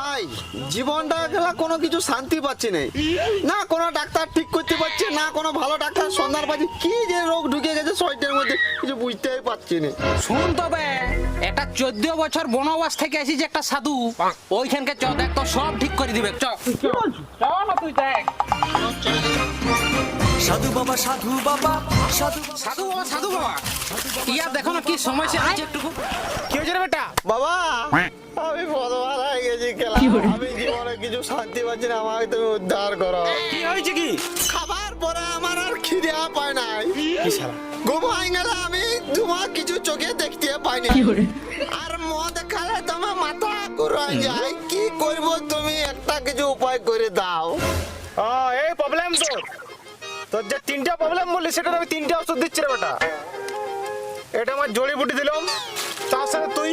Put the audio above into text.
ভাই জীবনটা গেলা কোনো কিছু শান্তি পাচ্ছি না না কোনো ডাক্তার ঠিক করতে পারছে না কোনো ভালো ডাক্তার সন্ধান পাচ্ছি। কি যে রোগ ঢুকে গেছে শরীরের মধ্যে কিছু বুঝতেই পারছি না শুন তবে এটা চোদ্দ বছর বনবাস থেকে আসিছে একটা সাধু ওইখানকে চ দেখ তো সব ঠিক করে দিবে চ। না তুই দেখ। সাধু বাবা সাধু বাবা সাধু বাবা। সাধু বাবা সাধু বাবা। ইয়া দেখো না কি সমস্যা আছে একটু কি হয়েছে বেটা? বাবা খেলা। আমি জীবনে কিছু শান্তি পাচ্ছি না আমাকে তুমি উদ্ধার করো। কি হয়েছে কি? খাবার পরে আমার আর খিদে পায় নাই। ঘুমাই গেলে আমি তোমার কিছু চোখে দেখতে পাই না আর মদ খালে তোমার মাথা ঘুরাই যায়। কি করব তুমি? একটা কিছু উপায় করে দাও। এই প্রবলেম তোর। তোর যে তিনটা প্রবলেম বললি সেটা আমি তিনটা ওষুধ দিচ্ছি রে বেটা। এটা আমার জড়িবুটি দিলাম। তার সাথে তুই